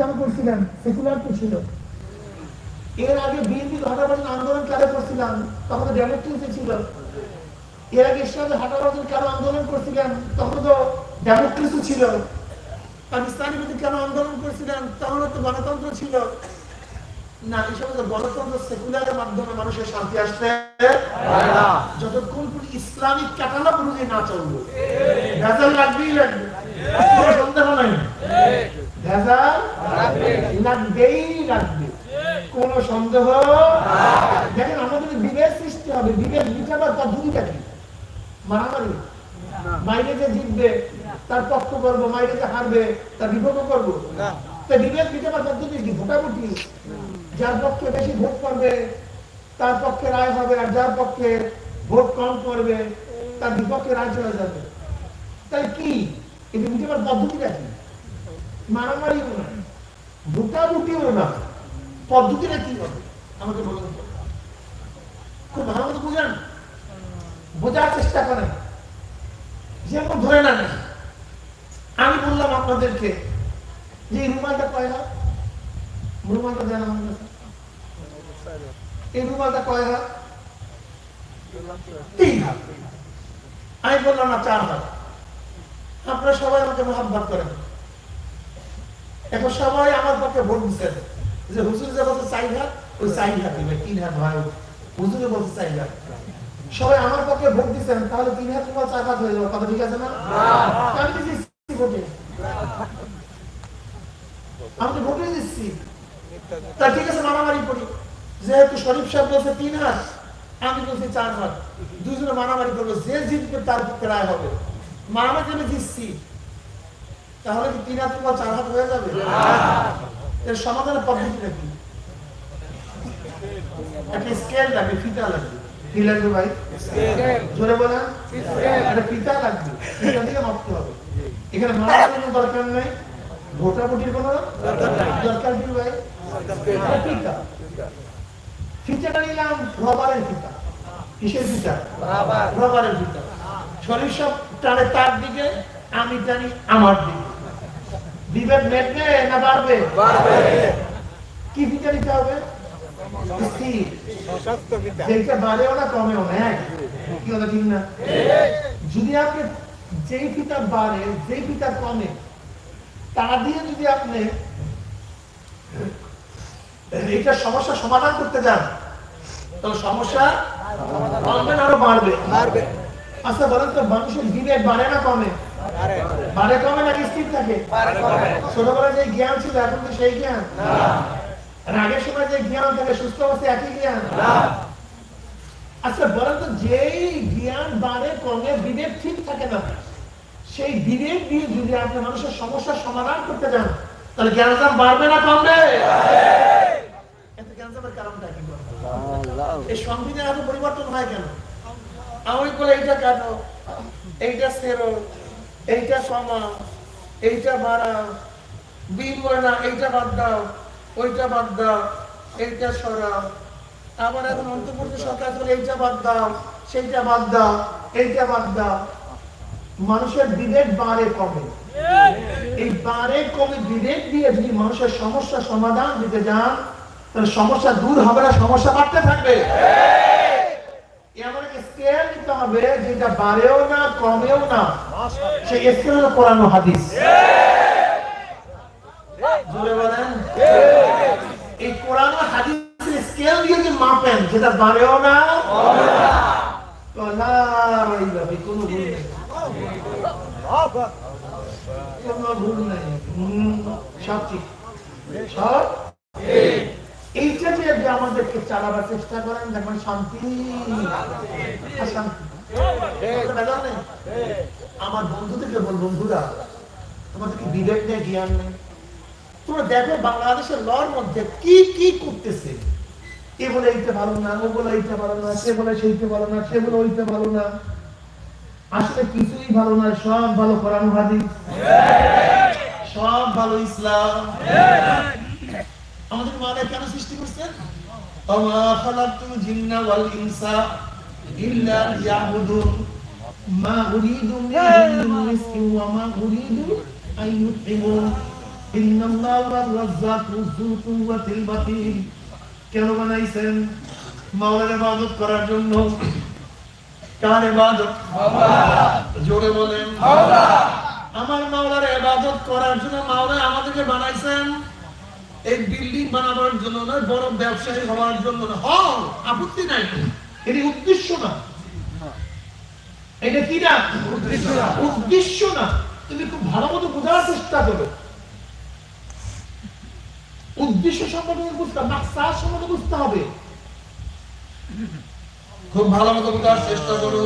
কেন করছিলেন? সেকুলার তো ছিল। এর আগে বিএনপি হাটাবাজন আন্দোলন কেন করছিলাম? তখন ডেমোক্রেসি ছিল। এর আগে ইসলামে হাটাবাজন কেন আন্দোলন করছিলেন? তখন তো ডেমোক্রেসি ছিল। পাকিস্তানি বিরুদ্ধে কেন আন্দোলন করছিলেন? তখন তো গণতন্ত্র ছিল। না, এই সমস্ত গণতন্ত্র সেকুলারের মাধ্যমে মানুষের শান্তি আসতে যতক্ষণ ইসলামিক ক্যাটালগ অনুযায়ী না চলবে। ভেজাল লাগবেই লাগবে। সন্দেহ নাই। ভেজাল লাগবেই লাগবে কোন সন্দেহ? দেখেন আমাদের বিবেক সৃষ্টি হবে। বিবেক বিচার পদ্ধতিটা কি? মারামারি। মাইরে যে জিতবে তার পক্ষ করব মাইরে যে হারবে তার বিপক্ষ করব? তো বিবেক বিচার পদ্ধতি কি? ভোটাভুটি। যার পক্ষে বেশি ভোট করবে তার পক্ষে রায় হবে আর যার পক্ষে ভোট কম করবে তার বিপক্ষে রায় চলে যাবে। তাই কি? এই বিচার পদ্ধতিটা কি? মারামারিও না। ভোটাভুটিও না। পদ্ধতিটা কি হবে? আমাকে বলুন। খুব ভালো মতো বুঝেন? বোঝার চেষ্টা করেন। যেমন ধরে নেন। আমি বললাম আপনাদেরকে যে রুমালটা কয় হাত? রুমালটা দেন আমার কাছে। এই রুমালটা কয় তিন হাত। আমি বললাম না, চার হাত। আপনারা সবাই আমাকে মহাব্বত করেন। এখন সবাই আমার পক্ষে ভোট দিচ্ছেন যে হুজুর যে বলছে চাই হাত ওই চাই হাত দিবে তিন হাত ভাই হুজুরে বলছে চাই হাত। সবাই আমার পক্ষে ভোট দিচ্ছেন তাহলে তিন হাত তোমার চার হাত হয়ে যাবে কথা ঠিক আছে না? আমি দিচ্ছি ভোটে। আমি তো ভোটে দিচ্ছি তা ঠিক আছে মারামারি করি। যেহেতু শরীফ সাহেব বলছে তিন হাত আমি বলছি চার হাত। দুজনে মারামারি করব যে জিতবে তার রায় হবে। মারামারি আমি জিতছি তাহলে কি তিন হাত তোমার চার হাত হয়ে যাবে? এর সমাধানের পদ্ধতিটা কি একটা স্কেল লাগবে ফিতা লাগবে? কি লাগবে ভাই? জোরে বলেন। একটা ফিতা লাগবে। ফিতা দিয়ে মাপতে হবে। এখানে মারার কোনো দরকার নেই। ভোটাভুটির কোনো দরকার কি ভাই। ফিতা। ফিতাটা নিলাম রবারের ফিতা। কিসের ফিতা? রবারের ফিতা। শরীর টানে তার দিকে আমি জানি আমার দিকে। বিভেদ মেটবে না বাড়বে? কি ফিতা নিতে হবে? স্থির। যেটা বাড়েও না কমেও না হ্যাঁ? কি কথা ঠিক না? যদি আপনি যেই ফিতা বাড়ে যেই ফিতা কমে তা দিয়ে যদি আপনি এইটা সমস্যা সমাধান করতে যান তাহলে সমস্যা কমবে না আরও বাড়বে? আচ্ছা বলেন তো মানুষের বিবেক বাড়ে না কমে? বাড়ে কমে নাকি স্থির থাকে? ছোটবেলায় যে জ্ঞান ছিল এখন তো সেই জ্ঞান। আর আগের সময় যে জ্ঞান থাকে সুস্থ অবস্থায় একই জ্ঞান। আচ্ছা বলেন তো যেই জ্ঞান বাড়ে কমে বিবেক ঠিক থাকে না সেই বিবেক দিয়ে যদি আপনি মানুষের সমস্যার সমাধান করতে যান তাহলে জ্ঞানজাম বাড়বে না কমবে? এতে জ্ঞানজামের কারণটা কি এই সংবিধান এত পরিবর্তন হয় কেন? আমি বলে এইটা কাটো এইটা সেরো এইটা কমা এইটা বাড়া বলে না এইটা বাদ দাও, ওইটা বাদ দাও, এইটা সরাও। আবার এখন অন্তর্বর্তী সরকার এইটা বাদ দাও, সেইটা বাদ দাও, এইটা বাদ দাও। মানুষের বিবেক বাড়ে কমে এই বাড়ে কমে বিবেক দিয়ে যদি মানুষের সমস্যা সমাধান দিতে যান, তাহলে সমস্যা দূর হবে না, সমস্যা বাড়তে থাকবে। এমন স্কেল নিতে হবে যেটা বাড়েও না, কমেও না? সেই স্কেল হলো হাদিস। এই কোরআন হাদিসের স্কেল দিয়ে যে মাপেন, যেটা বাড়েও না তো ভুল নেই। সব ঠিক। সব এইটা আমাদেরকে চালাবার চেষ্টা করেন দেখবেন শান্তি আর শান্তি। নেই। আমার বন্ধুদেরকে বল বন্ধুরা তোমাদের কি বিবেক নেই জ্ঞান নেই? তোমরা দেখো বাংলাদেশের লর মধ্যে কি কি করতেছে? এ বলে এইটা ভালো না ও বলে এইটা ভালো না সে বলে সেইটা ভালো না সে বলে ওইটা ভালো না। আসলে কিছুই ভালো না সব ভালো কোরআন হাদিস। সব ভালো ইসলাম। আমাদের মারা কেন সৃষ্টি করছেন? জিন্না ওয়াল ইনসা ইল্লা লিয়াবুদুন। মা উরিদু মিনহুম ওয়া মা উরিদু আন ইউতইমুন ইন্নাল্লাহু রাজ্জাকু যু কুওয়াতিল মাতিন কেন বানাইছেন? মাওলার ইবাদত করার জন্য। কার ইবাদত? জোরে বলেন। আমার মাওলার ইবাদত করার জন্য মাওলা আমাদেরকে বানাইছেন এই বিল্ডিং বানাবার জন্য না বড় ব্যবসায়ী হওয়ার জন্য না হও আপত্তি নাই এটি উদ্দেশ্য না। এটা কি না? উদ্দেশ্য না। তুমি খুব ভালো মতো বোঝার চেষ্টা করো। উদ্দেশ্য সম্পর্কে বুঝতে হবে মাকসাদ সম্পর্কে বুঝতে হবে। খুব ভালো মতো বোঝার চেষ্টা করো।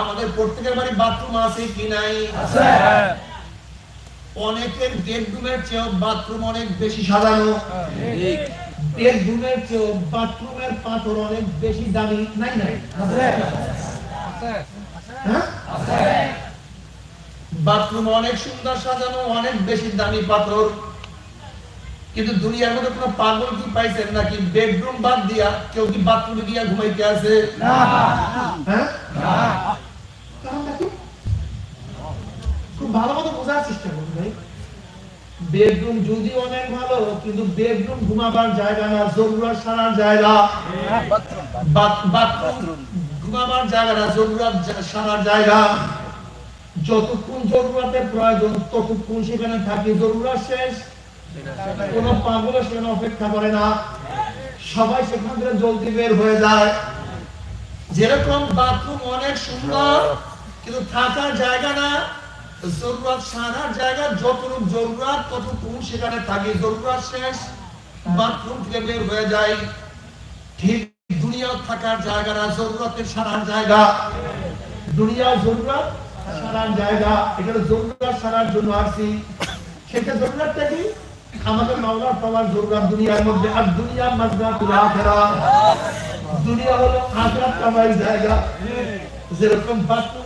আমাদের প্রত্যেকের বাড়ি বাথরুম আছে কি নাই? অনেকের বেডরুমের চেয়েও বাথরুম অনেক বেশি সাজানো। বেডরুমের চেয়েও বাথরুমের পাথর অনেক বেশি দামি। নাই নাই। হ্যাঁ? বাথরুম অনেক সুন্দর সাজানো অনেক বেশি দামি পাথর। কিন্তু দুনিয়ার মধ্যে কোনো পাগল কি পাইছেন নাকি বেডরুম বাদ দিয়া কেউ কি বাথরুমে গিয়া ঘুমাইতে আছে? হ্যাঁ? কারণটা কি? খুব ভালো মতো বোঝার চেষ্টা করুন ভাই। বেডরুম যদি অনেক ভালো, কিন্তু বেডরুম ঘুমাবার জায়গা না জরুরত সারার জায়গা। ঘুমাবার জায়গা না জরুরত জা- সারার জায়গা। যতক্ষণ জরুরতের প্রয়োজন, ততক্ষণ সেখানে থাকি। জরুরত শেষ। কোন পাগল সেখানে অপেক্ষা করে না। সবাই সেখান থেকে জলদি বের হয়ে যায়। যেরকম বাথরুম অনেক সুন্দর, কিন্তু থাকার জায়গা না জরুরত সারার জায়গা, যতটুকু জরুরত, ততটুকু সেখানে থাকে। জরুরত শেষ, বাথরুম থেকে বের হয়ে যায় ঠিক দুনিয়া থাকার জায়গা জরুরতের সারার জায়গা। দুনিয়া জরুরত, সারার জায়গা। এখানে জরুরত সারার জন্য আসছি। সেটা জরুরতটা কি? আমাদের মাওলার পাওয়ার জরুরত দুনিয়ার মধ্যে। আর দুনিয়া মাজরাতুল আখিরা। দুনিয়া হলো আখরাত কামাই জায়গা। যেরকম বাথরুমের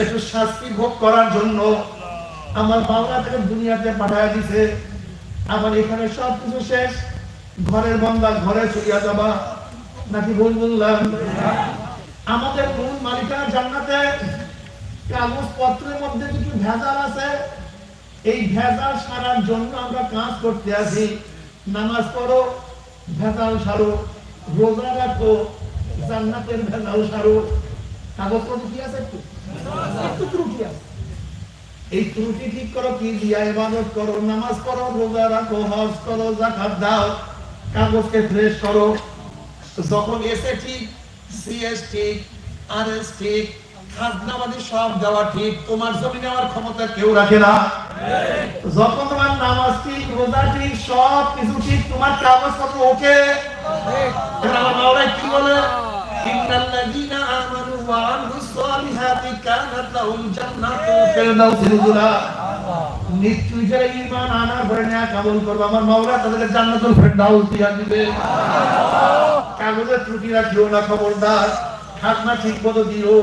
একটু শাস্তি ভোগ করার জন্য আমার বাবা থেকে দুনিয়াতে পাঠায় দিছে। আমার এখানে সব কিছু শেষ। ঘরের বন্ধা ঘরে চলিয়া যাবা। নাকি ভুল বললাম আমাদের মূল মালিকানা কাগজ পত্রের মধ্যে কিছু ভেজাল আছে। এই ভেজাল সারার জন্য আমরা কাজ করতে আছি নামাজ পড়ো, ভেজাল সারো, রোজা রাখো, জান্নাতের ভেজাল সারো। কাগজপত্র কি আছে একটু? একটু ত্রুটি আছে। এই ত্রুটি ঠিক করো কি দিয়া ইবাদত করো নামাজ পড়ো রোজা রাখো হজ করো জাকাত দাও কাগজকে ফ্রেশ করো। যখন এসে ঠিক সিএস ঠিক আরএস ঠিক খাজনাবাদী সব দেওয়া ঠিক তোমার জমি নেওয়ার ক্ষমতা কেউ রাখে না। যখন তোমার নামাজ ঠিক রোজা ঠিক সব কিছু ঠিক তোমার কাগজপত্র ওকে? এবার আমার মাওলাই কি বলে? ইন্নাল্লাযীনা আমানু ওয়া আমিলুস সালিহাতি কানাত লাহুম জান্নাতুল ফিরদাউসি। নিশ্চয়ই যারা ঈমান আনার পরে নেয়া কাবুল করবে। আমার মাওলা তাদেরকে জান্নাতুল ফিরদাউস দিয়া দিবে। কাগজের ত্রুটি রাখিও না খবরদার। খাজনা ঠিক মতো দিও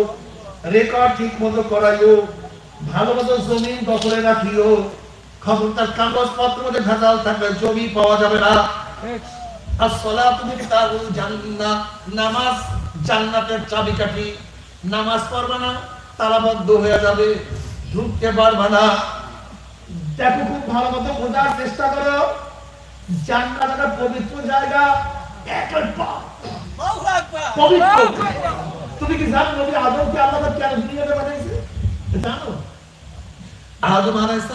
রেকর্ড ঠিক মতো করাইও ভালো মতো জমিন দখলে রাখিও। খবরদার কাগজপত্র মধ্যে ভেজাল থাকবে জমি পাওয়া যাবে না। আসসালাতু মিফতাহুল জান্নাহ নামাজ জান্নাতের চাবিকাঠি। নামাজ পড়বে না তালাবদ্ধ হয়ে যাবে ঢুকতে পারবে না। দেখো খুব ভালো মতো বোঝার চেষ্টা করো। জান্নাত একটা পবিত্র জায়গা একের পবিত্র। তুমি কি জানো নবী আদমকে আল্লাহ কেন দুনিয়াতে পাঠাইছে জানো? আদম আলাইহিস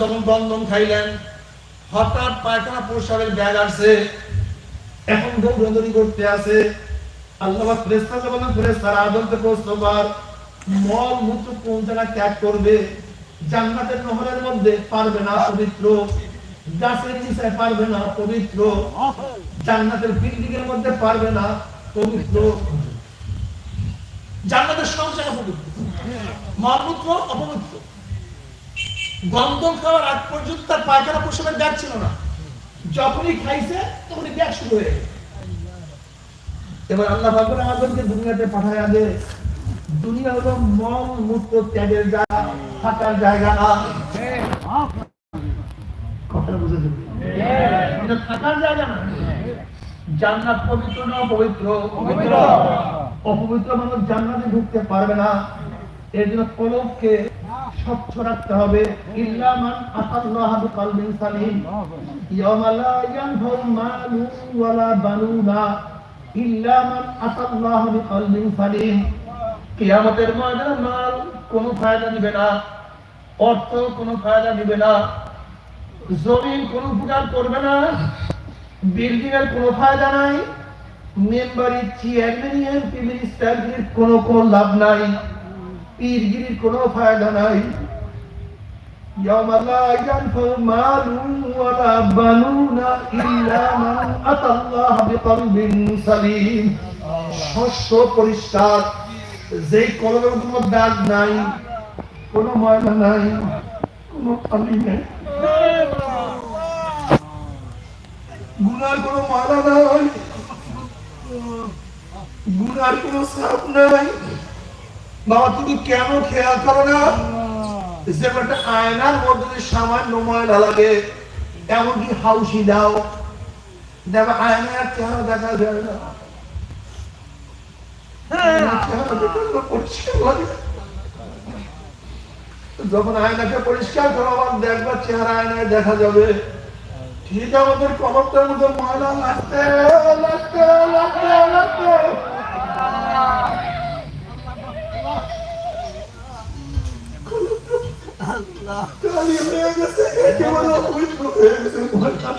যখন বন্ধন খাইলেন হঠাৎ পায়খানা প্রসাবের ব্যাগ আসছে। এখন দৌড়াদৌড়ি করতে আছে আল্লাহ বলেন আদমকে মল, মূত্র কোন ত্যাগ করবে? জান্নাতের নহরের মধ্যে পারবে না পবিত্র, গাছের নিচে পারবে না পবিত্র, জান্নাতের বিল্ডিং মধ্যে পারবে না পবিত্র। জান্নাতের সব জায়গা পবিত্র। মলমূত্র অপবিত্র। গন্ধ খাওয়ার আগ পর্যন্ত তার পায়খানা প্রসবের ব্যাগ না। যখনই খাইছে, তখনই ব্যাগ শুরু হয়ে গেছে। এবার আল্লাহ ভাববেন আমাদেরকে দুনিয়াতে পাঠায় আগে দুনিয়া হলো মল মূত্র ত্যাগের জায়গা থাকার জায়গা। না থাকার জায়গা না। জান্নাত পবিত্র না পবিত্র পবিত্র। অপবিত্র মানুষ জান্নাতে ঢুকতে পারবে না। এর জন্য কলবকে স্বচ্ছ রাখতে হবে। ইল্লামান আতাল্লাহ বিকলবিন সালিম। ইয়াওমা লা মালু ওয়ালা বানুনা। কিয়ামতের ময়দানে মাল কোনো ফায়দা দিবে না, অর্থ কোনো ফায়দা দিবে না, জমিন কোনো উপকার করবে না বিল্ডিং এর কোনো ফায়দা নাই, মেম্বারি চেয়ারম্যান এমপি মিনিস্টারগিরির কোনো কোনো লাভ নাই, পীরগিরির কোনো ফায়দা নাই। يوم لا ينفع مال ولا بنون إلا من أتى الله بقلب سليم শস্য পরিষ্কার যেই কলমের কোনো দাগ নাই কোনো ময়লা নাই কোনো পানি নেই গুনার কোনো মালা নাই গুনার কোনো সাপ নাই বাবা তুমি কেন খেয়াল করো না যে একটা আয়নার মধ্যে সামান্য ময়লা লাগে এমনকি হাউসি দাও। দেখো আয়নার চেহারা দেখা যায় না। লাগে। যখন আয়নাকে পরিষ্কার করো আবার দেখবার চেহারা আয়নায় দেখা যাবে। ঠিক আমাদের কবরটার মধ্যে ময়লা লাগতে লাগতে লাগতে লাগতে কালি হয়ে গেছে একেবারে অপবিত্র হয়ে গেছে ময়লা।